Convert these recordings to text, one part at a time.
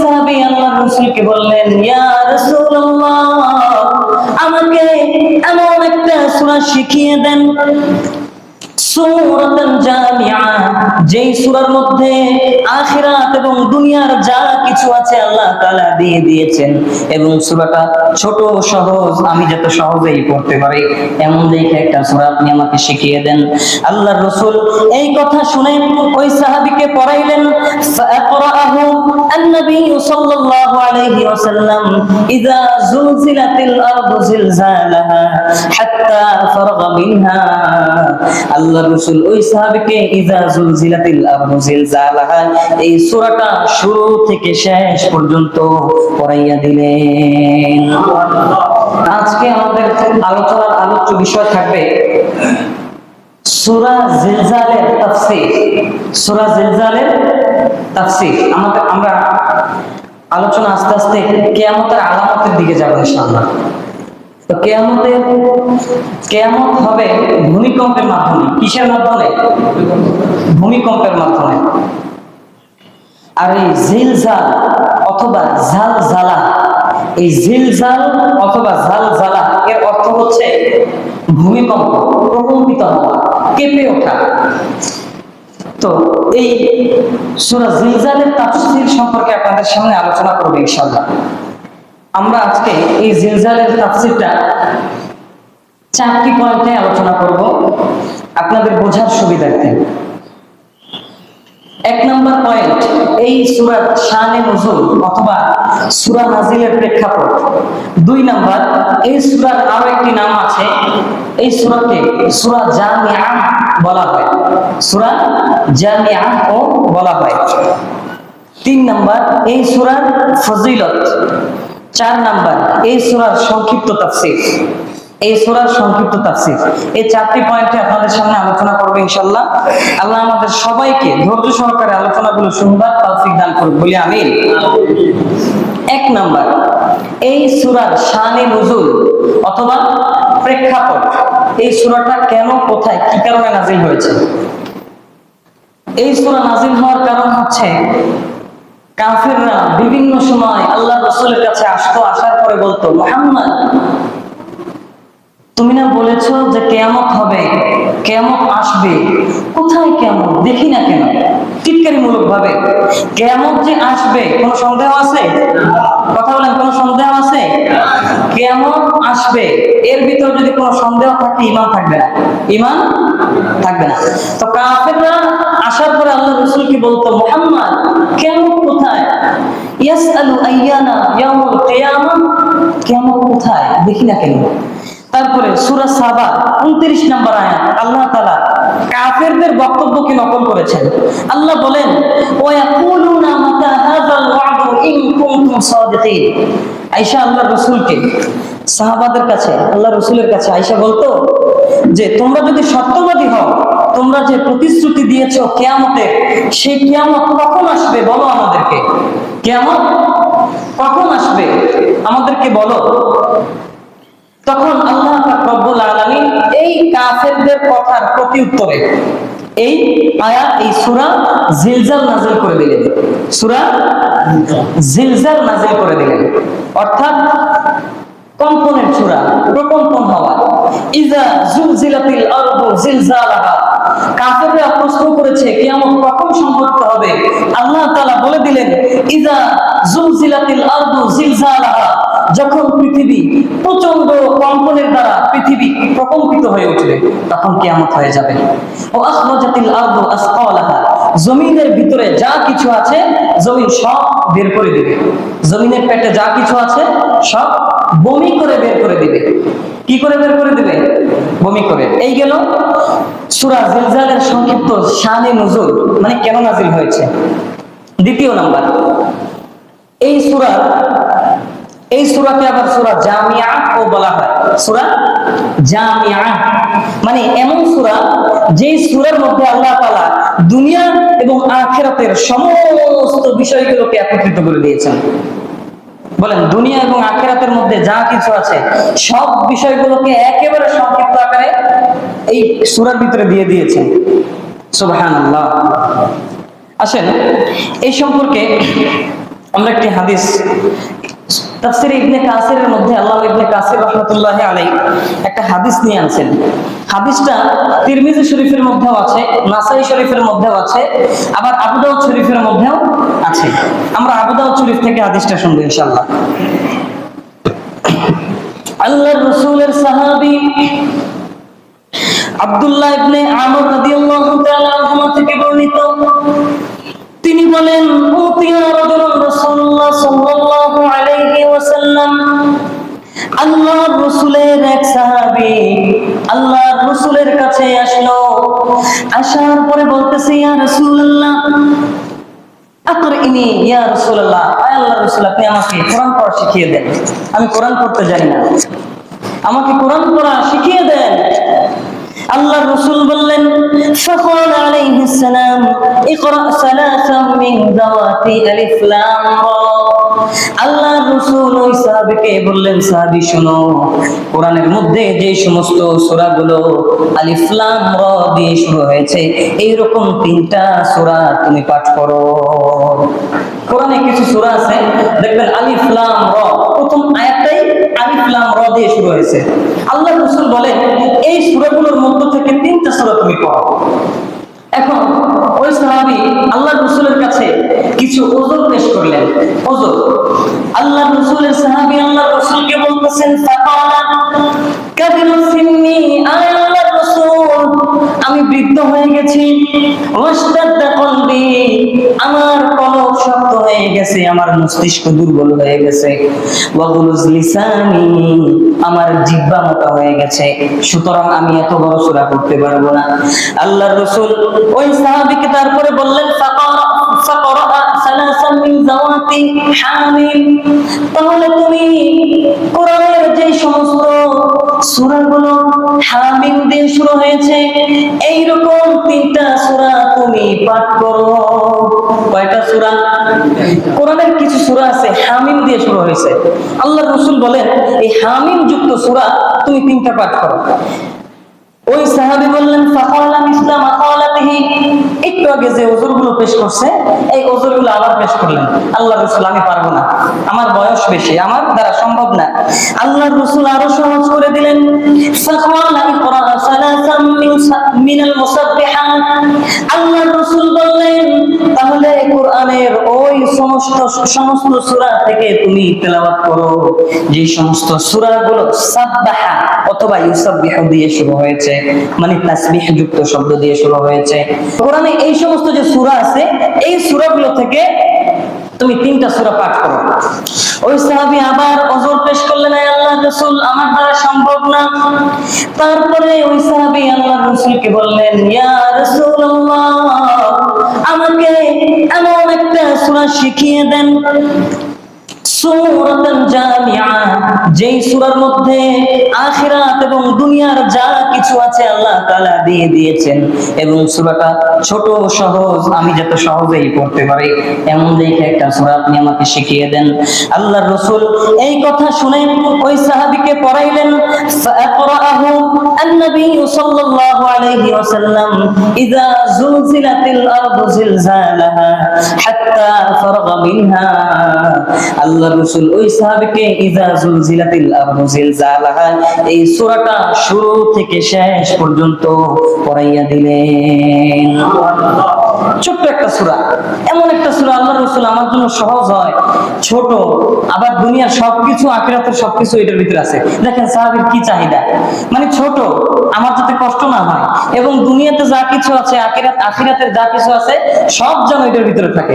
সাহাবী আল্লাহর রাসূলকে বললেন ইয়া রাসূলুল্লাহ আমাকে এমন একটা সূরা শিখিয়ে দেন। সুরাতান যেই সূরার মধ্যে আখিরাত এবং দুনিয়ার যা কিছু আছে আল্লাহ তাআলা দিয়ে দিয়েছেন। এবং সূরাটা ছোট সহজ, আমি যত সহজেই পড়তে পারি। এমন দেখে একটা সূরা আপনি আমাকে শিখিয়ে দেন। আল্লাহর রাসূল এই কথা শুনে ওই সাহাবীকে পড়াইলেন আল্লাহ আল্লাহ রসুল ওই সাহাবিকে ইজা জুলজিলাতিল আরদু জিলজালাহা এই সূরাটা শুরু থেকে শেষ পর্যন্ত পড়াইয়া দিলেন। আজকে আমাদের আলোচনার আলোচ্য বিষয় থাকবে সূরা জিলজালের তাফসীর। সূরা জিলজালের তাফসীর। আমাদের, আমরা আলোচনা আস্তে আস্তে কিয়ামতের আলামতের দিকে যাব ইনশাআল্লাহ। কেয়ামতের কেয়ামত হবে ভূমিকম্পের মাধ্যমে। কিসের মাধ্যমে? ভূমিকম্পের মাধ্যমে। আর এই অথবা ঝাল এই অথবা ঝাল এর অর্থ হচ্ছে ভূমিকম্প প্রকম্পিত কেঁপে ওঠা। তো এই সূরা জিলজালের তাফসীর সম্পর্কে আপনাদের সামনে আলোচনা করব ইনশাআল্লাহ। আমরা আজকে এই জিলজালের তাফসীরটা চারটি পয়েন্টে আলোচনা করব। আপনাদের বোঝার সুবিধার্থে। এক নম্বর পয়েন্ট, এই সূরার শানে নজুল অথবা সূরা নাজিলের প্রেক্ষাপট। দুই নাম্বার, এই সুরার আরও একটি নাম আছে, এই সূরাকে সুরা জামিআ বলা হয়। সুরা জামিআ ও বলা হয়। তিন নাম্বার, এই সূরার ফজিলত। চার নাম্বার, এই সূরার সংক্ষিপ্ত তাফসীর। এই সূরার সংক্ষিপ্ত তাফসীর। এই চারটি পয়েন্টে আপনাদের সামনে আলোচনা করব ইনশাআল্লাহ। আল্লাহ আমাদের সবাইকে ধৈর্য সহকারে আলোচনাগুলো শুনবার তৌফিক দান করুন বলি আমিন। এক নাম্বার, এই সূরার শানে নজুল অথবা প্রেক্ষাপট, এই সুরাটা কেন, কোথায়, কি কারণে নাজিল হয়েছে? এই সুরা নাজিল হওয়ার কারণ হচ্ছে কাফেররা বিভিন্ন সময় আল্লাহ রসুলের কাছে আসতো, আসার পরে বলতো, মোহাম্মদ, তুমি না বলেছ যে কেয়ামত হবে? কেয়ামত আসবে। কোথায় কেমন দেখি না কেন? টিটকারি মূলক ভাবে কেয়ামত যে আসবে, কোনো সন্দেহ আছে? কথা বলেন, কোনো সন্দেহ আছে? কেয়ামত আসবে। এর ভিতর যদি কোনো সন্দেহ থাকে ইমান থাকবে না। ইমান থাকবে না। তো কাফেররা আসার পরে আল্লাহ রসুল কি বলতো? মোহাম্মদ কেমন কোথায়? কিয়ামা। কেমন কোথায়? দেখি না কেন? তারপরে সূরা সাবা 29 নম্বর আয়াত, আল্লাহ তালা কাফেরদের বক্তব্যকে নকল করেছেন। আল্লাহ বলেন কুনতুম সাদিকিন। আয়েশা সাহাবাদের কাছে আল্লাহ রসুলের কাছে আয়েশা বলতো যে, তোমরা যদি সত্যবাদী হও তোমরা যে প্রতিশ্রুতি দিয়েছ কেয়ামতে, সেই কেয়ামত কখন আসবে বলো আমাদেরকে? কেয়ামত কখন আসবে? আমাদেরকে বলো। তখন আল্লাহ রব্বুল আলামিন এই কাফেরদের কথার প্রতি উত্তরে এই আয়াত এই সুরা জিলজাল নাযিল করে দিলেন। সুরা জিলজাল নাযিল করে দিলেন। অর্থাৎ কম্পনের সূরা প্রকম্পন হওয়া। ইজা জুলজিলাতিল আরদু জিলজালাহা। কাফেররা প্রশ্ন করেছে কখন হবে? আল্লাহ তাআলা বলে দিলেন, ইজা জুলজিলাতিল আরদু জিলজালাহা। যখন পৃথিবী প্রচণ্ড কম্পনের দ্বারা পৃথিবী প্রকম্পিত হয়ে উঠবে, তখন কিয়ামত হয়ে যাবে। ও আখরাজাতিল আরদু আসকালাহা। জমিনের ভিতরে যা কিছু আছে, জমিন সব বের করে দিবে। জমিনের পেটে যা কিছু আছে, সব বমি করে বের করে দিবে। কি করে বের করে দিবে? বমি করে। এই গেল সুরা জিলজালের সংক্ষিপ্ত শানে নজুল। মানে কেন নাজিল হয়েছে? দ্বিতীয় নাম্বার। এই সূরা এই সূরাকে আবার সূরা জামিয়া ও বলা হয়। সূরা জামিয়া। মানে এমন সূরা যেই সূরার মধ্যে আল্লাহ তাআলা দুনিয়া এবং আখিরাতের সমস্ত বিষয়গুলোকে একত্রিত করে দিয়েছেন। বলেন, দুনিয়া এবং আখেরাতের মধ্যে যা কিছু আছে, সব বিষয়গুলোকে একেবারে সংক্ষিপ্ত আকারে এই সূরার ভিতরে দিয়ে দিয়েছেন। সুবহানাল্লাহ। আসেন, এই সম্পর্কে আমরা একটি হাদিস তাফসির ইবনে কাসিরের মধ্যে আল্লাহ ইবনে কাসির রহমতুল্লাহ আলাই একটা হাদিস নিয়ে আনছেন। হাদিসটা তিরমিজি শরীফের মধ্যেও আছে, নাসাই শরীফের মধ্যেও আছে, আবার শরীফের মধ্যেও আছে। আমরা শরীফ থেকে হাদিসটা শুনব ইবনে আমর রাদিয়াল্লাহু তাআলা থেকে বর্ণিত। তিনি বলেন আল্লাহর রসুলের এক সাহাবি আল্লাহ রসুলের কাছে আসলো। আসার পরে বলতেছে, ইয়া রাসূলুল্লাহ আকরিনি ইয়া রসুল্লাহ আয় আল্লাহ রসুল, আপনি আমাকে কোরআন পড়া শিখিয়ে দেন। আমি কোরআন পড়তে জানি না। আমাকে কোরআন পড়া শিখিয়ে দেন। আল্লাহ রসুল বললেন সকল ইকরা সালাসাম মিন দাওয়াতি আলিফ লাম আল্লাহ রসুল ওই বললেন, সাহাবি কোরআনের মধ্যে যে সমস্ত আলিফ লাম র দিয়ে শুরু হয়েছে এই রকম তিনটা সূরা তুমি পাঠ করো। কোরআনে কিছু সূরা আছে, দেখবেন আলিফ লাম র, প্রথম আয়াতটাই আলিফ লাম র দিয়ে শুরু হয়েছে। আল্লাহ রসুল বলেন এই সুরাগুলোর মধ্য থেকে তিনটা সুরা তুমি পড়ো। এখন, ওই সাহাবি আল্লাহ রসুলের কাছে কিছু ওজোর পেশ করলেন। ওজোর আল্লাহ রসুলের সাহাবি আল্লাহ রসুলকে বলতেছেন আল্লাহ আমি বৃদ্ধ হয়ে গেছি। আমার কলব শক্ত হয়ে গেছে, আমার মস্তিষ্ক দুর্বল হয়ে গেছে। আমার জিহ্বা মোটা হয়ে গেছে। সুতরাং আমি এত বড় সূরা করতে পারব না। আল্লাহ রসুল ওই সাহাবীকে তারপরে বললেন, ফাকারা তাহলে তুমি কোরআনের যে সমস্ত সূরাগুলো হামিম দিয়ে শুরু হয়েছে এই রকম তিনটা সূরা তুমি পাঠ করো। কয়টা সূরা? কোরআনের কিছু সূরা আছে, হামিম দিয়ে শুরু হয়েছে। আল্লাহ রসুল বলেন, এই হামিম যুক্ত সূরা তুমি তিনটা পাঠ করো। ওই সাহাবী বললেন একটু আগে যে পেশ করছে, এই আবার পেশ করলেন। আল্লাহ আমি পারব না। আমার বয়স বেশি, আমার দ্বারা সম্ভব না। আল্লাহ রাসূল আরও সহজ করে দিলেন, ফাকালা সালাসাম মিন আল্লাহ তাহলে কোরআনের ওই সমস্ত সমস্ত সূরা থেকে তুমি তেলাওয়াত করো। যে সমস্ত সূরাগুলো সাব্বাহা অথবা ইউসাব্বিহু দিয়ে শুরু হয়েছে মানে তাসবিহ যুক্ত শব্দ দিয়ে শুরু হয়েছে। কোরআনে এই সমস্ত যে সূরা আছে, এই সূরাগুলো থেকে তুমি তিনটা সূরা পাঠ করো। ওই সাহাবী আবার অজর পেশ করলেন, আয় আল্লাহর রাসূল, আমার দ্বারা সম্ভব না। তারপরে ওই সাহাবী আল্লাহর রাসূলকে বললেন, ইয়া রাসূলুল্লাহ শিখিয়ে দেন সূরাতান জামিআ যেই সূরার মধ্যে আখিরাত এবং দুনিয়ার যা কিছু আছে আল্লাহ তাআলা দিয়ে দিয়েছেন। এবং সূরাটা ছোট সহজ, আমি যাতে সহজেই পড়তে পারি। এমন দেখে একটা সূরা আপনি আমাকে শিখিয়ে দেন। আল্লাহর রাসূল এই কথা শুনে ওই সাহাবীকে পড়াইলেন, ফাআকরাহু আল্লাহর রাসূল ওই সাহাবীকে ইজা এই সূরাটা শুরু থেকে শেষ পর্যন্ত পড়াইয়া দিলেন। ছোট্ট একটা সূরা। এমন একটা সূরা আল্লাহ রসুল আমার জন্য সহজ হয়, ছোট। আবার দুনিয়ার সবকিছু, আখিরাতের সবকিছু এটার ভিতরে আছে। দেখেন সাহাবীর কি চাহিদা? মানে ছোট, আমার যাতে কষ্ট না হয়। এবং দুনিয়াতে যা কিছু আছে, আখিরাত, আখিরাতের যা কিছু আছে, সব যেন এটার ভিতরে থাকে।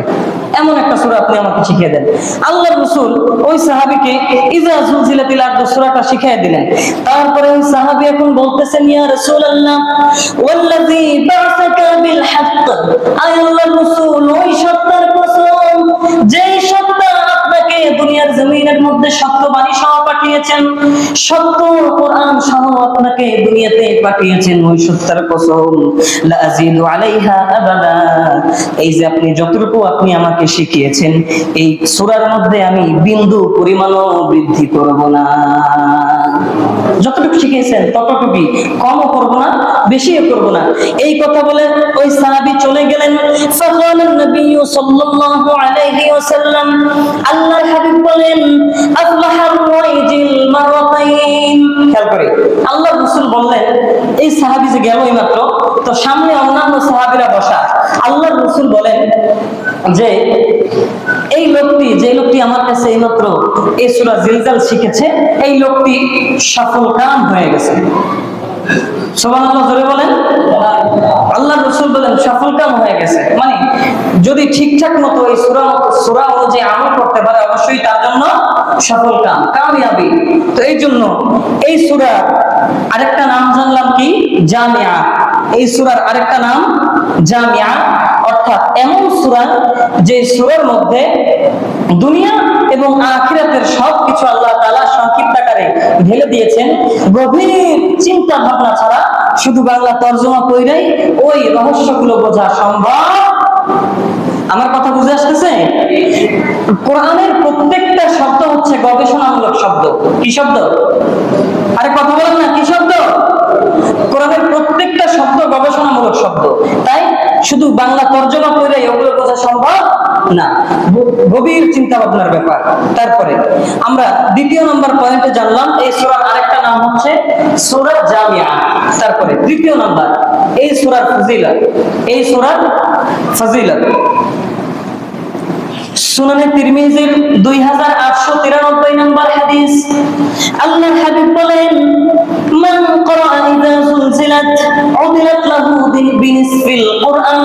এমন একটা সূরা আপনি আমাকে শিখিয়ে দেন। আল্লাহ রসুল ওই সাহাবীকে ইজা জুলজিলাতিল আরদু সূরাটা শিখিয়ে দিলেন। তারপরে ওই সাহাবী এখন বলতেছেন, ইয়া রাসূলুল্লাহ, ওয়াল্লাযী বা'সাকা বিল হক এই যে আপনি যতটুকু আপনি আমাকে শিখিয়েছেন, এই সূরার মধ্যে আমি বিন্দু পরিমাণও বৃদ্ধি করব না। যতটুকু শিখিয়েছেন ততটুকুই কমও করবো না বেশিও করবো না এই কথা বলে ওই সাহাবী চলে গেলেন فقال النبي صلى الله عليه وسلم আল্লাহর হাবিব বলেন আফলাহ الرجل مرتين খেয়াল করে আল্লাহ রাসূল বললেন এই সাহাবী যে গেল মাত্র তো সামনে অন্যান্য সাহাবীরা বসা আল্লাহ রাসূল বলেন যে এই লোকটি, যে লোকটি আমার কাছে এইমাত্র এই সুরা জিলজাল শিখেছে, এই লোকটি সফল কাম হয়ে গেছে। সোমান আল্লাহ ধরে বলেন। আল্লাহ রসুল বলেন, সফল কাম হয়ে গেছে। মানে যদি ঠিকঠাক মতো এই সূরা সূরা অনুযায়ী আমল করতে পারে, অবশ্যই তার জন্য সফল কাম, কামিয়াবি। তো এই জন্য এই সূরা আরেকটা নাম জানলাম কি? জামিয়া। এই সুরার আরেকটা নাম জামিয়া। অর্থাৎ এমন সূরা যে সূরার মধ্যে দুনিয়া এবং আখিরাতের সব কিছু আল্লাহ তাআলা সংক্ষিপ্ত আকারে ঢেলে দিয়েছেন। গভীর চিন্তা ভাবনা ছাড়া শুধু বাংলা তর্জমা কইরাই ওই রহস্যগুলো বোঝা সম্ভব আমার কথা বুঝে আসতেছে? কোরআনের প্রত্যেকটা শব্দ হচ্ছে গবেষণামূলক শব্দ। কি শব্দ? আরে কথা বলেন না, কি শব্দ? কোরআনের প্রত্যেকটা শব্দ গবেষণামূলক শব্দ। তাই শুধু বাংলা তর্জমা করে ওগুলো বোঝা সম্ভব? না। গভীর চিন্তা ভাবনার ব্যাপার। তারপরে আমরা দ্বিতীয় নম্বর পয়েন্টে জানলাম, এই সুরার আরেকটা নাম হচ্ছে সুরাত জামিয়া। তারপরে তৃতীয় নম্বর, এই সুরার ফজিলত, এই সুরার ফজিলত। সুনানে তিরমিজির দুই হাজার আটশো তিরানব্বই নম্বর হাদিস। আল্লাহ হাবিব বলেন, মান করা ইদা জুলজিলাত, উদিলাত লাহু বিনিসফিল কুরআন।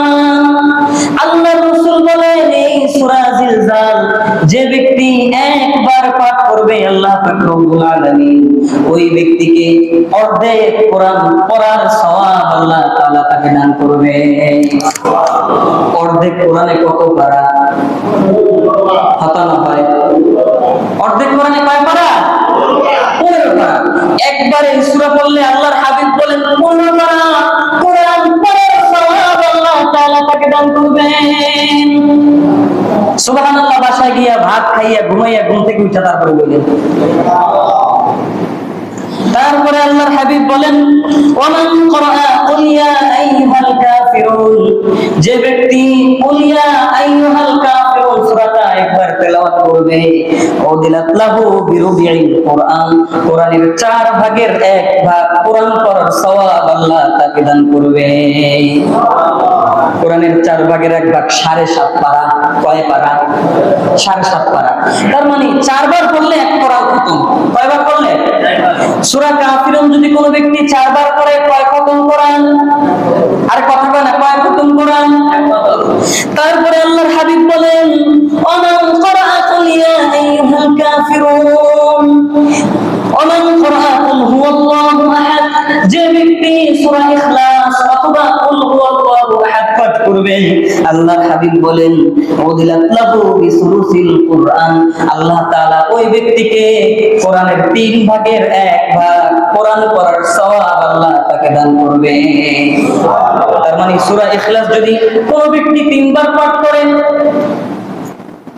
আল্লাহ রাসূল বলেন, এই সূরা জিলজাল, যে ব্যক্তি একবার পাঠ করবে, আল্লাহ পাক রব্বুল আলামিন, ওই ব্যক্তিকে অর্ধেক কোরআন পড়ার সওয়াব আল্লাহ তাআলা তাকে দান করবে। অর্ধেক কোরআনে কত পারা? হাতানো হয়। অর্ধেক কোরআনে কয় পারা? একবারে সূরা পড়লে আল্লাহর হাবিব বলেন কোরআন পড়ার সওয়াব আল্লাহ তাআলা তাকে দান করবেন। সুবহানাল্লাহ, বাসায় গিয়া ভাত খাইয়া ঘুমাইয়া ঘুম থেকে উঠে তারপরে বললেন। তারপরে আল্লাহর হাবিব বলেন, ওমান করা কুল ইয়া আইয়ুহাল কাফিরুন। যে ব্যক্তি কুল ইয়া তেলাওয়াত করবে। উদিলাত লাহু বিরুবিল কোরআন। কোরআনের চার ভাগের এক ভাগ কোরআন পড়ার সওয়াব আল্লাহ তাকে দান করবে। কোরআনের চার ভাগের এক ভাগ সাড়ে সাত পারা। কয় পারা? সাড়ে সাত পারা। তার মানে চারবার পড়লে এক কোরআন খতম। কয়বার পড়লে? সূরা যদি কোনো ব্যক্তি চারবার পড়ে, কয় খতম কোরআন? আর কথা কয় না, কয় খতম কোরআন? তারপরে আল্লাহর হাবিব বলেন কুল ইয়া আইয়ুহাল কাফিরুন অমান করা কুল আহাদ যে ব্যক্তি সূরা ইখলাস অথবা কুল হুয়াল্লাহু আহাদ পাঠ করবে। আল্লাহর হাবিব বলেন, উদিলাত লাহু বিসুলুসিল কুরআন। আল্লাহ তাআলা ওই ব্যক্তিকে কোরআনের তিন ভাগের এক ভাগ কোরআন পড়ার সওয়াব আল্লাহ তাকে দান করবে। তার মানে সূরা ইখলাস যদি কোনো ব্যক্তি তিনবার পাঠ করেন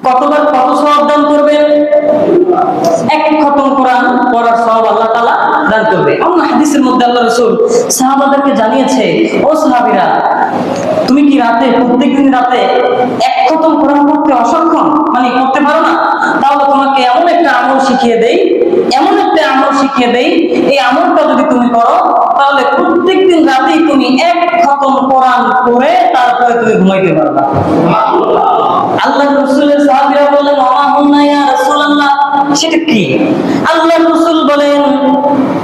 কতবার কত সব দান করবেন এক খতম কোরআন পড়ার সব আল্লাহ তালা দান করবে। অন্য হাদিসের মধ্যে আল্লাহ রসুল সাহাবাদেরকে জানিয়েছে, ও সাহাবীরা রাতে, প্রত্যেকদিন রাতে এক খতম কোরআন পড়তে অসক্ষম? মানে করতে পারো না? তাহলে তোমাকে এমন একটা আমল শিখিয়ে দেই, এমন একটা আমল শিখিয়ে দেই, এই আমলটা যদি তুমি করো, তাহলে প্রত্যেকদিন রাতেই তুমি এক খতম কোরআন পড়ে তারপরে তুমি ঘুমাইতে পারবা। আল্লাহ রসুলের সাহাবীরা বললেন ওমা হুন্না ইয়া রাসূলুল্লাহ? সেটা কি? আল্লাহ রসুল বলেন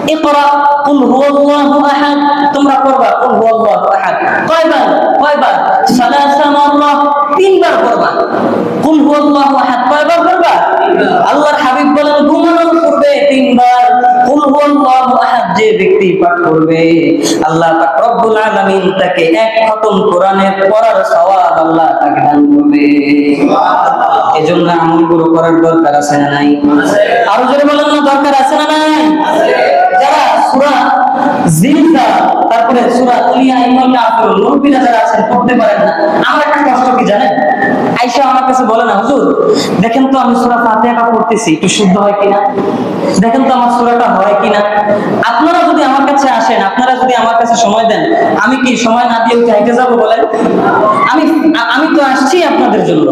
ইকরা, কুল হুয়াল্লাহু আহাদ তোমরা পড়বা, কুল হুয়াল্লাহু আহাদ কয়বার? কয়বার? সালাসা মাররা, তিনবার পড়বা। কুল হুয়াল্লাহু আহাদ কয়বার পড়বা? আল্লাহর হাবিব বলেন, ঘুমানোর পূর্বে তিনবার। যে ব্যক্তি পাঠ করবে আল্লাহ পাক রব্বুল আলামিন তাকে এক খতম কোরআনের পড়ার সওয়াব আল্লাহ তাকে দান করবে। এজন্য আমলগুলো করার দরকার আছে না নাই? আরও জোরে বলেন না দরকার আছে না নাই? যারা সূরা জিলজা তারপরে সূরা কুলিয়া ইমাম কাফিরুন মুরবিরা যারা আছেন পড়তে পারেন না। আমার একটা কষ্ট কি জানেন? আইসা আমার কাছে বলে না, হুজুর, দেখেন তো আমি সূরা ফাতিহাটা পড়তেছি, একটু শুদ্ধ হয় কিনা? দেখেন তো আমার সূরাটা হয় কিনা? আপনারা যদি আমার কাছে আসেন, আপনারা যদি আমার কাছে সময় দেন, আমি কি সময় না দিয়ে হেঁটে যাব বলেন? আমি আমি তো আসছি আপনাদের জন্য।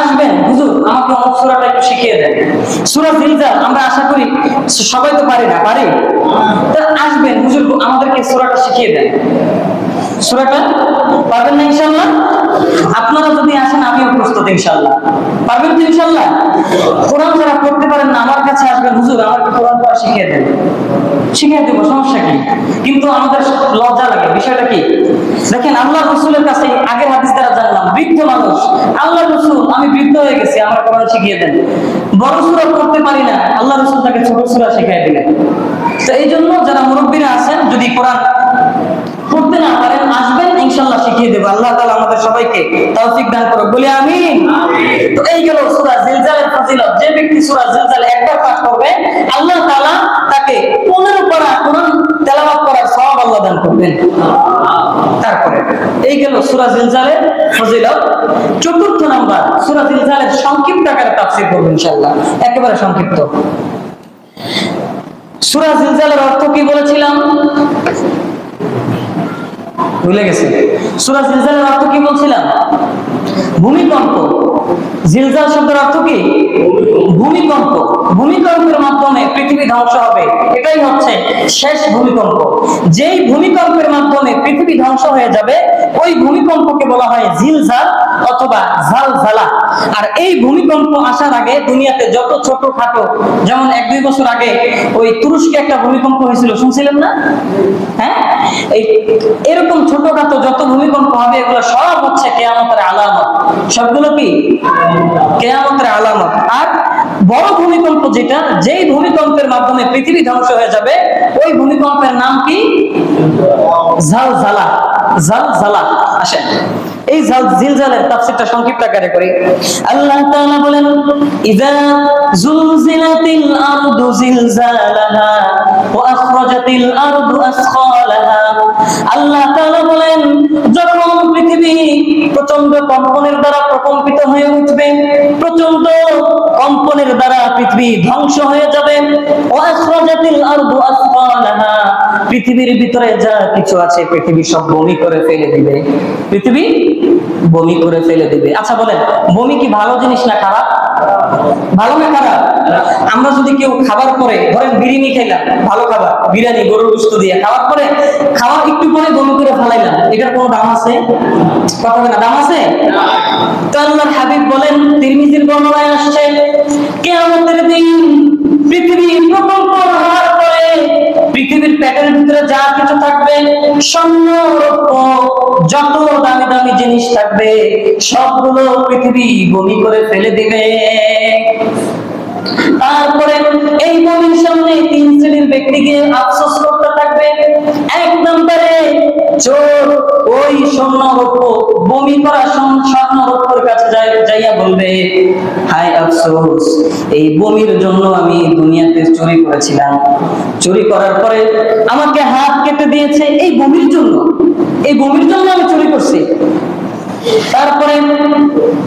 আসবেন, হুজুর, আমাকে অমুক সূরাটা একটু শিখিয়ে দেন। সূরা জিলজাল, আমরা আশা করি সবাই তো পারি না, পারি? তা আসবেন, হুজুর, আমাদেরকে সুরাটা শিখিয়ে দেন। সূরাটা পারবেন না ইনশাআল্লাহ? আপনারা যদি আসেন, আমিও প্রস্তুত ইনশাআল্লাহ। পারবেন তো ইনশাআল্লাহ? কোরআন যারা পড়তে পারেন না, আমার কাছে আসবেন, হুজুর, আমাকে কোরআন পড়া শিখিয়ে দেন। শিখিয়ে দেবো, সমস্যা কি? কিন্তু আমাদের লজ্জা লাগে, বিষয়টা কি? দেখেন আল্লাহ রসুলের কাছে আগের হাদিস দ্বারা জানলাম, বৃদ্ধ মানুষ আল্লাহ রসুল, আমি বৃদ্ধ হয়ে গেছি, আমার কোরআন শিখিয়ে দেন। বড় সুরা পড়তে পারি না আল্লাহ রসুল তাকে ছোট সুরা শিখিয়ে দিলেন। তো এই জন্য যারা মুরব্বীরা আছেন, যদি কোরআন পড়তে না পারেন আসবেন ইনশাল্লাহ শিখিয়ে দেবো। আল্লাহ তাআলা আমাদের সবাইকে তৌফিক দান করুক। বলি আমিন। তো এই গেল সূরা জিলজালের ফজিলত। যে ব্যক্তি সূরা জিলজাল একবার পাঠ করবে আল্লাহ তাআলা তাকে 15 পারা কোরআন তেলাওয়াত করার সওয়াব আল্লাহ দান করবেন। তারপরে এই গেল সূরা জিলজালের ফজিলত। চতুর্থ নাম্বার সূরা জিলজালের সংক্ষিপ্ত আকারে তাফসীর করব ইনশাআল্লাহ একেবারে সংক্ষিপ্ত। সূরা জিলজালের অর্থ কি বলেছিলাম? ভুলে গেছে। সুরা জিলজালের অর্থ কি বলছিলাম? ভূমিকম্প। জিলজাল শব্দের অর্থ কি? ভূমিকম্প। ভূমিকম্পের মাধ্যমে পৃথিবী ধ্বংস হবে। এটাই হচ্ছে শেষ ভূমিকম্প। যেই ভূমিকম্পের মাধ্যমে পৃথিবী ধ্বংস হয়ে যাবে ওই ভূমিকম্পকে বলা হয় জিলজাল অথবা ঝালঝালা আর এই ভূমিকম্প আসার আগে দুনিয়াতে যত ছোট খাটো, যেমন এক দুই বছর আগে ওই তুরস্কে একটা ভূমিকম্প হয়েছিল, শুনছিলেন না? হ্যাঁ? এই এরকম ছোটখাটো যত ভূমিকম্প হবে, এগুলো সব হচ্ছে কেয়ামতের আলামত। সবগুলো কি? কেয়ামতের আলামত। আর বড় ভূমিকম্প যেটা, যেই ভূমিকম্পের মাধ্যমে পৃথিবী ধ্বংস হয়ে যাবে, ওই ভূমিকম্পের নাম কি? ঝালঝালা ঝালঝালা আসেন। এই জিলজালের সংক্ষিপ্ত আকারে করি। আল্লাহ তাআলা বলেন, ইযা জুলজিলাতিল আরদু জিলজালাহা ওয়া আখরাজাতিল আরদু আসখালাহা। আল্লাহ তাআলা বলেন, যখন পৃথিবী প্রচণ্ড কম্পনের দ্বারা প্রকম্পিত হয়ে উঠবে প্রচণ্ড কম্পনের দ্বারা পৃথিবী ধ্বংস হয়ে যাবে। ওয়া আখরাজাতিল আরদু আসখালাহা। পৃথিবীর ভিতরে যা কিছু আছে, পৃথিবী সব বমি করে ফেলে দিবে। পৃথিবী বমি করে ফেলে দিবে। আচ্ছা বলেন, বমি কি ভালো জিনিস না খারাপ? ভালো না খারাপ? আমরা যদি কেউ খাবার পরে, ধরেন বিরিয়ানি খাইলাম, ভালো খাবার, বিরিয়ানি, গরুর গোস্ত দিয়ে খাওয়ার পরে খাওয়ার একটু পরে বমি করে ফেলাইলাম, এটার কোনো দাম আছে? কথা না, দাম আছে? আল্লাহর হাবিব বলেন, তিরমিজির বর্ণনায় আসছে, কেয়ামতের দিন পৃথিবী প্রকল্প পৃথিবীর পেটের ভিতরে যা কিছু থাকবে, স্বর্ণ, রৌপ্য, যত দামি দামি জিনিস থাকবে, সবগুলো পৃথিবী বমি করে ফেলে দিবে। তারপরে এই বমির সামনে তিন শ্রেণির ব্যক্তিকে আফসোস করতে চোর ওই স্বর্ণ রৌপ্য বমি করা স্বর্ণ- স্বর্ণ কাছে যাইয়া বলবে, হায় আফসোস, এই বমির জন্য আমি দুনিয়াতে চুরি করেছিলাম। চুরি করার পরে আমাকে হাত কেটে দিয়েছে এই বমির জন্য। এই বমির জন্য আমি চুরি করছি। তারপরে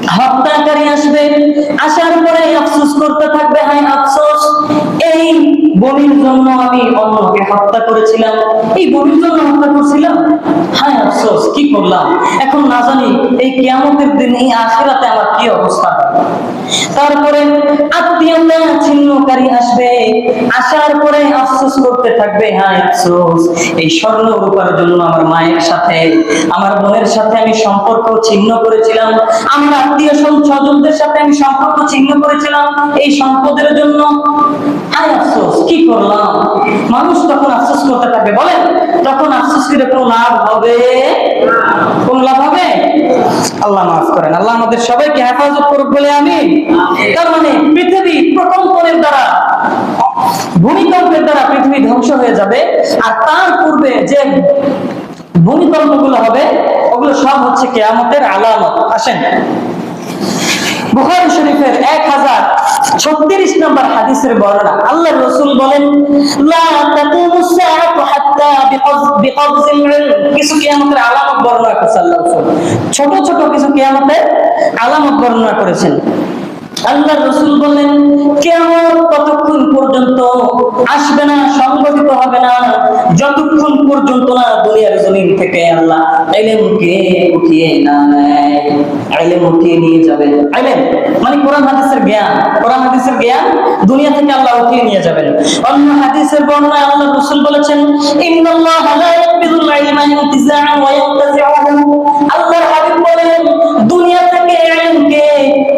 হত্যাকারী আসবে, আসার পরে আফসোস করতে থাকবে, হায় আফসোস এই বমির জন্য আমি অন্যকে হত্যা করেছিলাম। এই বমির জন্য হত্যা করছিলাম? হায় আফসোস, কি করলাম? এখন না জানি এই কিয়ামতের দিন, এই আখিরাতে আমার কি অবস্থা? তারপরে ছিন্নকারী আসবে। আসার পরে আফসোস করতে থাকবে, হায় আফসোস, এই স্বর্ণ রূপার জন্য আমার মায়ের সাথে, আমার বোনের সাথে আমি সম্পর্ক ছিন্ন করেছিলাম। আমার আত্মীয় স্বজন- স্বজনদের সাথে আমি সম্পর্ক ছিন্ন করেছিলাম। এই সম্পদের জন্য হায় আফসোস কি করলাম মানুষ তখন আফসোস করতে থাকবে বলেন তখন আফসোস করে কোনো লাভ হবে কোন লাভ হবে আল্লাহ মাফ করেন আল্লাহ আমাদের সবাইকে হেফাজত করুক বলে আমি। তার মানে পৃথিবী প্রকম্পনের দ্বারা ভূমিকম্পের দ্বারা পৃথিবী ধ্বংস হয়ে যাবে আর তার পূর্বে যে ভূমিকম্পগুলো হবে ওগুলো সব হচ্ছে কেয়ামতের আলামত। আসেন। বুখারী শরীফের এক হাজার ছত্রিশ নম্বর হাদিসের বর্ণনা আল্লাহ রসুল বলেন। কিছু কিয়ামতের আলামত বর্ণনা করেছেন আল্লাহ। ছোট ছোট কিছু কিয়ামতের আলামত বর্ণনা করেছেন আল্লাহ রসুল বললেন কেমন ততক্ষণ পর্যন্ত আসবে না, সংগঠিত হবে না, যতক্ষণ পর্যন্ত না দুনিয়ার জমিন থেকে আল্লাহ এলেমকে উঠিয়ে না নেয় এলেম উঠিয়ে নিয়ে যাবেন। এলেম মানে কোরআন হাদিসের জ্ঞান, কোরআন হাদিসের জ্ঞান দুনিয়া থেকে আল্লাহ উঠিয়ে নিয়ে যাবেন। অন্য হাদিসের বর্ণনায় আল্লাহ রসুল বলেছেন, ইন্নাল্লাহা লা ইয়াকবিদুল ইলমা ইনতিজাআন ওয়া ইয়ানতাজি'ুহু আল্লাহর হাবিব বলেন, দুনিয়া থেকে ইলমকে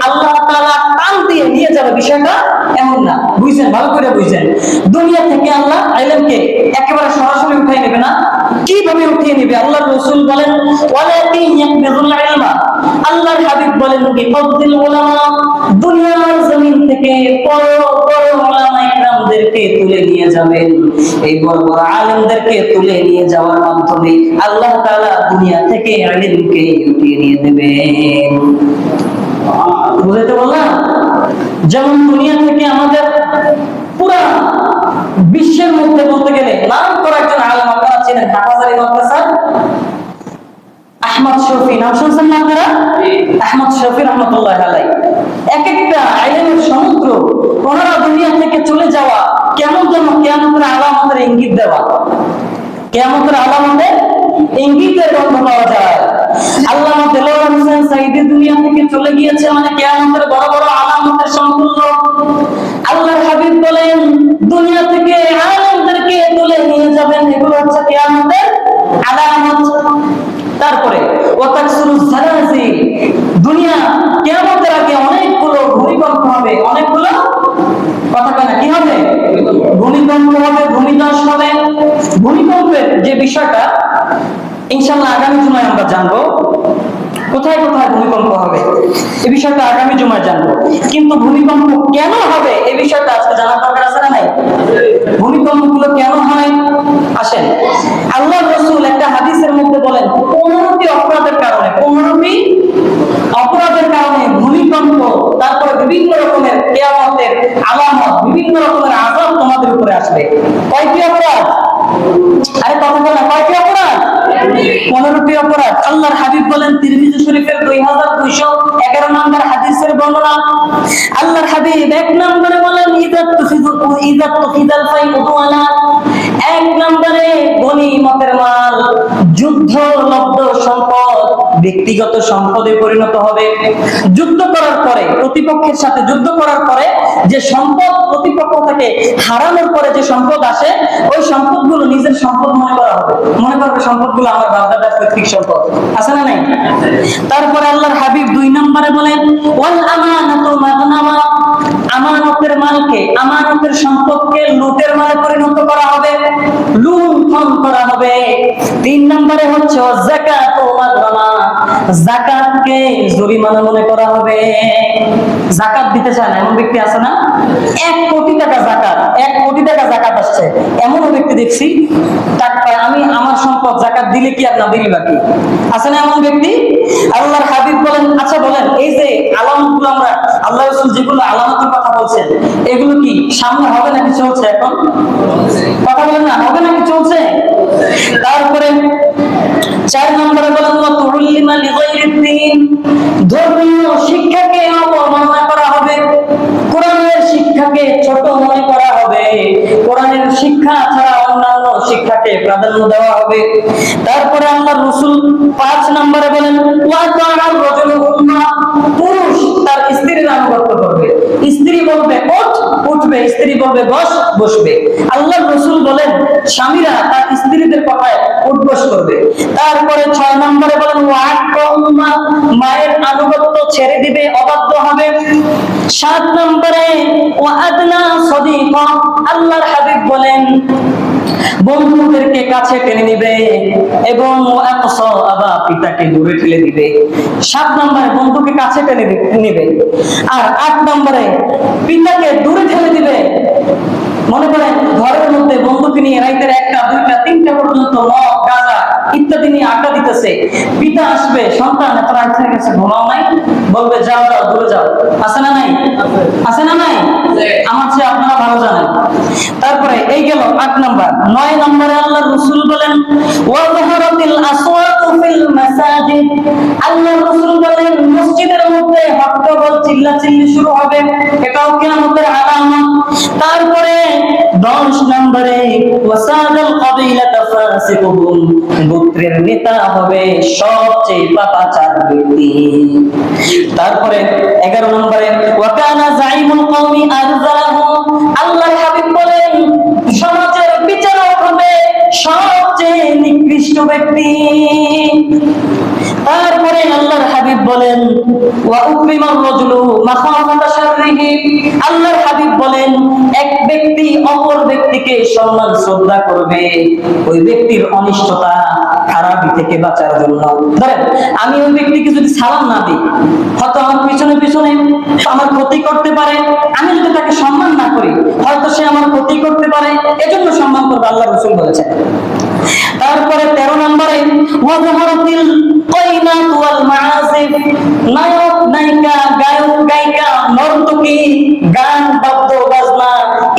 আল্লাহ তাআলা টান দিয়ে নিয়ে যাবে বিষয়টা এমন না। বুঝছেন? ভালো করে বুঝছেন। দুনিয়া থেকে আল্লাহ ইলমকে একেবারে সরাসরি উঠিয়ে নেবে না। কীভাবে উঠিয়ে নেবে? আল্লাহর রাসূল বলেন আল্লাহর হাবিব বলেন কি বিফদলিল উলামা। দুনিয়ার জমিন থেকে বড় বড় উলামা ইকরামদেরকে তুলে নিয়ে যাবেন। এই বড় বড় আলেমদেরকে তুলে নিয়ে যাওয়ার মাধ্যমে আল্লাহ তাআলা দুনিয়া থেকে ইলমকে উঠিয়ে নিয়ে দেবেন বুঝাইতে বললাম যেমন দুনিয়া থেকে আমাদের পুরা বিশ্বের মধ্যে বলতে গেলে নাম করা একজন আলেম আপনারা চেনেন হাফাজারি মাদ্রাসা আহমদ শফি, নাম শুনছেন না আপনারা? আহমদ শফি রহমতুল্লাহ আলাই। এক একটা আইলেমের সমুদ্র, ওনারা দুনিয়া থেকে চলে যাওয়া কেমন যেন কেমন আলামতের ইঙ্গিত দেওয়া। কেমন আলামতের ইঙ্গিতের গন্ধ পাওয়া যায়। আল্লামা হোসেন সাইদি দুনিয়া থেকে চলে গিয়েছে মানে কেয়ামতের বড় বড় আলামতের সম্পূর্ণ। আল্লাহর হাবিব বলেন, দুনিয়া থেকে আলামদেরকে তুলে নিয়ে যাবেন, এগুলো হচ্ছে কেয়ামতের আলামত। তারপরে, ওয়াতাকসুরু জানাজি দুনিয়া কিয়ামতের আগে অনেকগুলো ভূমিকম্প হবে, অনেকগুলো কথা কয় কি হবে? ভূমিকম্প হবে, ভূমিধস হবে। ভূমিকম্পের যে বিষয়টা ইনশাআল্লাহ আগামী জুমায় আমরা জানব কোথায় কোথায় ভূমিকম্প হবে। এই বিষয়টা আগামী জুমায় জানব। কিন্তু ভূমিকম্প কেন হবে এই বিষয়টা আজকে জানার দরকার আছে না নাই? ভূমিকম্পগুলো কেন হয়? আসেন। আল্লাহ রসুল একটা হাদিসের মধ্যে বলেন, পনেরোটি অপরাধের কারণে, পনেরোটি অপরাধের কারণে ভূমিকম্প, তারপরে বিভিন্ন রকমের কেয়ামতের আলামত, বিভিন্ন রকমের আজাব তোমাদের উপরে আসবে। কয়টি অপরাধ? আরে কথা বলে কয়টি অপরাধ? পনেরোটি অপরাধ। আল্লাহর হাবিব বলেন, তিরমিজি শরীফের দুই হাজার দুইশো এগারো নম্বর হাদিসের বর্ণনা। আল্লাহর হাবিব এক নম্বরে বলেন, ইজাত তুফিদু, ইজাত তুফিদাল ফাই উদওয়ালা। এক নম্বরে, গনিমতের মাল, যুদ্ধ, লব্ধ সম্পদ। ব্যক্তিগত সম্পদে পরিণত হবে। যুদ্ধ করার পরে, প্রতিপক্ষের সাথে যুদ্ধ করার পরে যে সম্পদ প্রতিপক্ষ থেকে হারানোর পরে যে সম্পদ আসে, ওই সম্পদগুলো নিজের সম্পদ মনে করা হবে। মনে করবে সম্পদগুলো আমার বাপদাদার পৈতৃক সম্পদ। আছে না নাই? তারপরে আল্লাহর হাবিব দুই নম্বরে বলেন, ওয়াল আমানাতু মাগনামা আমানতের মালকে, আমানতের সম্পদকে লুটের মালে পরিণত করা হবে, লুণ্ঠন করা হবে। তিন নম্বরে হচ্ছে জাকাত ও মাগনামা জাকাতকে জরিমানা মনে করা হবে। জাকাত দিতে চায় এমন ব্যক্তি আছে না? এক কোটি টাকা জাকাত, এক কোটি টাকা জাকাত আসছে। এমন ব্যক্তি দেখছি আমি আমার সম্পদ জাকাত দিলে কি আর না বাকি? আছে না এমন ব্যক্তি? আল্লাহর হাবিব বলেন আচ্ছা বলেন, এই যে আলামতগুলো আমরা আল্লাহ যেগুলো আলামতের কথা বলছেন, এগুলো কি সামনে হবে নাকি চলছে এখন? কথা বলেন না, হবে নাকি চলছে? তারপরে চার নম্বরে বলেন তুলিমা লিগাইরিদ দ্বীন। ধর্মীয় শিক্ষাকে অবমাননা করা হবে, কোরআনের শিক্ষাকে ছোট মনে করা হবে, কোরআনের শিক্ষা ছাড়া অন্যান্য শিক্ষাকে প্রাধান্য দেওয়া হবে। তারপরে আল্লাহ রসুল পাঁচ নম্বরে বলেন পুরুষ তার স্ত্রীর আনুগত্য করবে। স্ত্রী বলবে, ওঠ উঠবে স্ত্রী বলবে বস, বসবে। আল্লাহ রসুল বলেন, স্বামীরা তার স্ত্রীদের কথায় উঠবস করবে। তারপরে ছয় নম্বরে বলেন মায়ের আনুগত্য ছেড়ে দিবে, অবাধ্য হবে। সাত নম্বরে আল্লাহর হাবিব বলেন বন্ধুদেরকে কাছে টেনে নিবে এবং আবা পিতাকে দূরে ঠেলে দিবে। সাত নম্বরে বন্ধুকে কাছে টেনে নিবে। আর আট নম্বরে পিতাকে দূরে ঠেলে দিবে। মনে করেন ঘরের মধ্যে বন্ধুকে নিয়ে রাইতের একটা, দুইটা, তিনটা পর্যন্ত মদ, গাঁজা ইত্যাদি নিয়ে আড্ডা দিতেছে। পিতা আসবে, সন্তান রাত হয়ে ঘুমাও নাই। বলবে, যাও যাও, দূরে যাও। আছে না নাই? আছে না নাই আমার চেয়ে আপনারা ভালো জানেন তারপরে নম্বরে এই গেল আট নম্বর। নয় নম্বরে আল্লাহ রসুল বলেন, ওয়াজহারাতিল আসওয়াতু ফিল মাসাজিদ। আল্লাহ রসুল বলেন, মসজিদের মধ্যে হট্টগোল চিল্লাচিল্লি শুরু হবে। এটাও কিয়ামতের আলামত। তারপরে দশ নম্বরে, ওয়াসাদাল কাবিলাতা ফাসিকুহুম গোত্রের নেতা হবে সবচেয়ে পাপাচার ব্যক্তি। তারপরে এগারো নম্বরে আল্লাহর নিকৃষ্ট ব্যক্তি। তারপরে আল্লাহর হাবিব বলেন আল্লাহর হাবিব বলেন, এক ব্যক্তি অপর ব্যক্তিকে সম্মান, শ্রদ্ধা করবে। ওই ব্যক্তির অনিষ্টতা খারাপি থেকে বাঁচার জন্য। ধরেন, আমি ওই ব্যক্তিকে যদি সালাম না দিই, হয়তো আমার পিছনে পিছনে আমার ক্ষতি করতে পারে। আমি যদি তাকে সম্মান না করি, হয়তো সে আমার ক্ষতি করতে পারে। এজন্য সম্মান করবে আল্লাহ রসুল বলেছেন। তারপরে তেরো নম্বরে, ওয়াজাহারাতিল কাইনাত ওয়াল মাআসিফ নায়ক নায়িকা, গায়ক গায়িকা, নর্তকী, গান, বাদ্য, বাজনা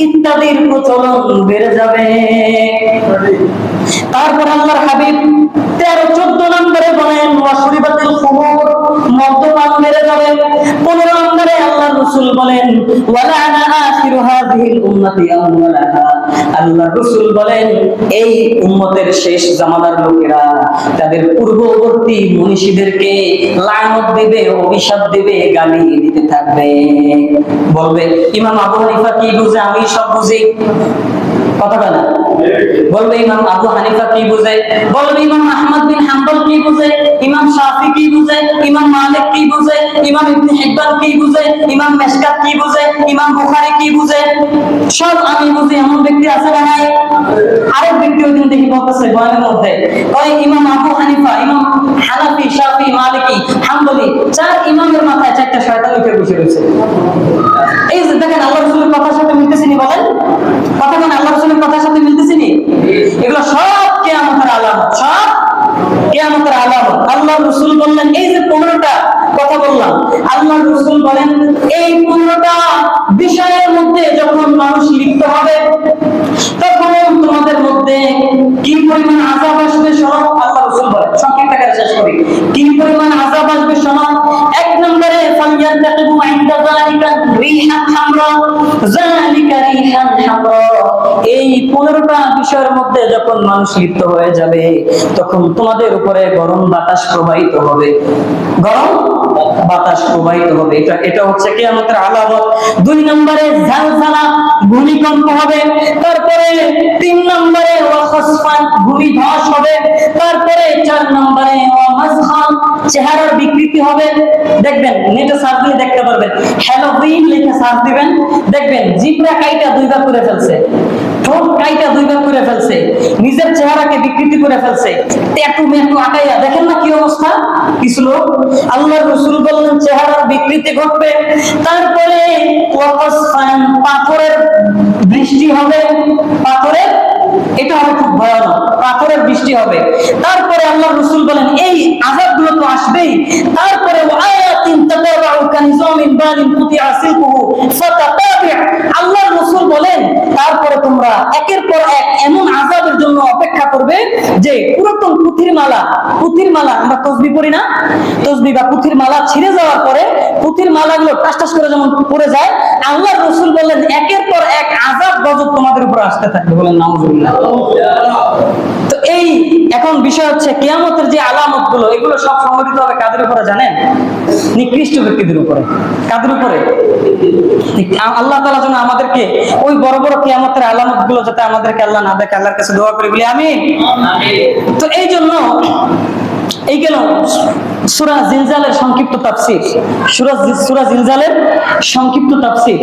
ইত্যাদির প্রচলন বেড়ে যাবে। তারপর আল্লাহর হাবিব তেরো, চোদ্দ নম্বরে বলেন ওয়াসরিবাতিল খুমুর মদ্যপান বেড়ে যাবে পনেরো নম্বরে আল্লাহ রসুল বলেন ওয়ালানা আখিরু হাযিহিল উম্মতি আল্লাহ রসুল বলেন, এই উম্মতের শেষ জামানার লোকেরা তাদের পূর্ববর্তী মনীষীদেরকে লানত দেবে, অভিশাপ দেবে গালি দিতে থাকবে। বলবে, ইমাম আবু হানিফা কি বুঝে? আমি সব বুঝি। কথা বলে বলবে ইমাম আবু হানিফা কি বুঝে? বলবে ইমাম আহমদ বিন হাম্বল কি বুঝে? ইমাম শাফি কি বুঝে? ইমাম মালিক কি বুঝে? ইমাম ইবনে হিব্বান কি বুঝে? ইমাম মেশকাত কি বুঝে? ইমাম বুখারী কি বুঝে? সব আমি বুঝি, এমন ব্যক্তি আছে না নাই? আরেক ব্যক্তি ওই দিন দেখি বলতেছে বয়ানের মধ্যে কয় ইমাম আবু হানিফা, ইমাম হানাফি, শাফি, মালিকি, হাম্বলি, চার ইমামের মাথায় চারটা শয়তান উঠে বসে রয়েছে এই যে দেখেন আল্লাহ রসুলের কথার সাথে মিলতেছে নি বলেন কথা কেন আল্লাহ রসুলের কথার সাথে মিলতেছে নি এগুলো সব কেয়ামতের আলামত সব কেয়ামতের আলামত আল্লাহ রসুল বললেন, এই যে পনেরোটা কথা বললাম আল্লাহ রসুল বলেন, এই পনেরোটা বিষয়ের মধ্যে যখন মানুষ লিপ্ত হবে, তখন তোমাদের মধ্যে কি পরিমাণ আজাব আসবে শোনো আল্লাহ রসুল বলেন, সংক্ষিপ্ত আকারে শেষ করি। কি পরিমাণ আজাব আসবে শোনো, এক নম্বরে, ফালিয়ান্তাকিবু ইনদা যালিকা রিহান হামরা, যালিকা রিহান হামরা। এই 15টা বিষয়ের মধ্যে যখন মানুষ লিপ্ত হয়ে যাবে, তখন তোমাদের উপরে গরম বাতাস প্রবাহিত হবে। গরম বাতাস প্রবাহিত হবে। এটা এটা হচ্ছে কিয়ামতের আলামত। দুই নম্বরে ঝালঝালা ভূমিকম্প হবে। তারপরে তিন নম্বরে ওয়াখাসফান ভূমি ধস হবে। তারপরে চার নম্বরে ওয়ামাসখান চেহারার বিকৃতি হবে। দেখবেন, নেটে সার্চ দিয়ে দেখতে পারবেন। হ্যালোউইন লিখে সার্চ দিবেন। দেখবেন, জিব্রা কাইটা দুই ভাগ করে ফেলছে। ঠোঁট দুই ভাগ করে ফেলছে। নিজের চেহারাকে বিকৃতি করে ফেলছে। ট্যাটু মেটু আটাইয়া, দেখেন না কি অবস্থা? কিছু লোক আল্লাহ রসুল বললেন, চেহারার বিকৃতি ঘটবে। তারপরে পাথরের বৃষ্টি হবে। পাথরের? এটা হবে খুব ভয়ানক। পাথরের বৃষ্টি হবে। তারপরে আল্লাহ রসুল বলেন, এই আযাবগুলো তো আসবেই। তারপরে আল্লাহ রসুল বলেন, তারপরে তোমরা একের পর এক এমন আযাবের জন্য অপেক্ষা করবে যে পুরাতন মালা মালা, আমরা তসবি পড়ি না? তসবি বা মালা ছিঁড়ে যাওয়ার পরে পুঁথির মালাগুলো টাস টাস করে যেমন পড়ে যায় আল্লাহ রসুল বললেন, একের পর এক আযাব গজব তোমাদের উপর আসতে থাকবে। বলেন, নাউজুবিল্লাহ। তো এই এখন বিষয় হচ্ছে কেয়ামতের যে আলামতগুলো, এগুলো সব সংগঠিত হবে কাদের উপরে জানেন? নিকৃষ্ট ব্যক্তিদের উপরে। কাদের উপরে? আল্লাহ তালা যেন আমাদেরকে ওই বড় বড় কেয়ামতের আলামতগুলো যাতে আমাদেরকে আল্লাহ না দেখে, আল্লাহর কাছে দোয়া করে বলি আমি তো এই জন্য এই গেল সুরা জিনজালের সংক্ষিপ্ত তাফসির। সুরা সুরা জিনজালের সংক্ষিপ্ত তাফসির।